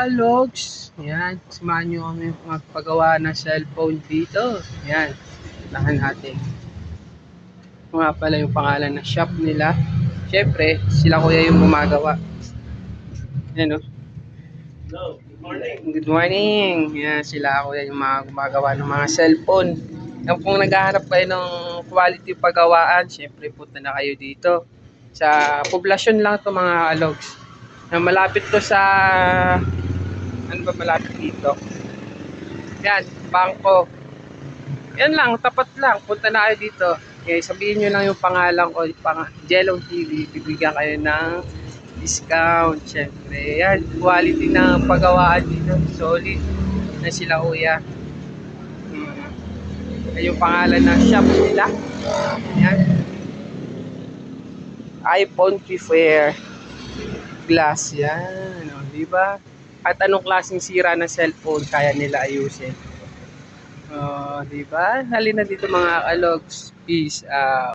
alogs. Yan, samahan nyo kami magpagawa ng cellphone dito. Yan, lahan natin. Nga pala yung pangalan ng shop nila. Siyempre, sila kuya yung gumagawa. Yan o. Hello, good morning. Good morning. Yan, sila kuya yung mga gumagawa ng mga cellphone. Yan kung naghahanap kayo ng quality paggawaan, siyempre punta na kayo dito. Sa poblasyon lang to mga alogs. Na malapit to sa ano ba malapit dito? Yan, bangko. Yan lang, tapat lang. Punta na kayo dito. Okay, sabihin nyo lang yung pangalan ko, pang Jello TV. Bibigyan kayo ng discount. Siyempre, yan. Quality ng paggawaan dito. Solid na sila kuya. Hmm. Yan yung pangalan ng shop nila. Yan. iPhone Prefer Glass. Yan. O, di ba? At anong klaseng sira ng cellphone kaya nila ayusin. Oh, di ba? Halina dito mga kalogs. Peace out.